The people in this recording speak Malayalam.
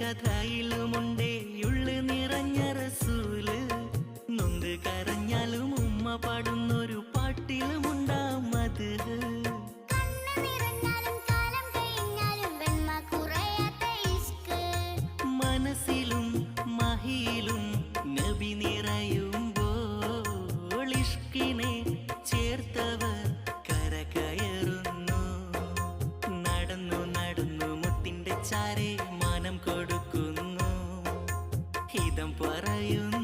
കഥയിലുമുണ്ടേ ഉള്ളു നിറഞ്ഞ റസൂൽ. നൊന്ത് കരഞ്ഞാലും ഉമ്മ പാടുന്നൊരു പാട്ടിലുമുണ്ടാം അത് മനസ്സിലും മഹിയിലും നബി നിറയുമ്പോൾ ഇഷ്കിനെ ചേർത്തവർ കരകയറുന്നു. നടന്നു നടന്നു മുത്തിന്റെ ചാരെ മാനം കൊടുക്കുന്നു. ഹിതം പറയുന്നു.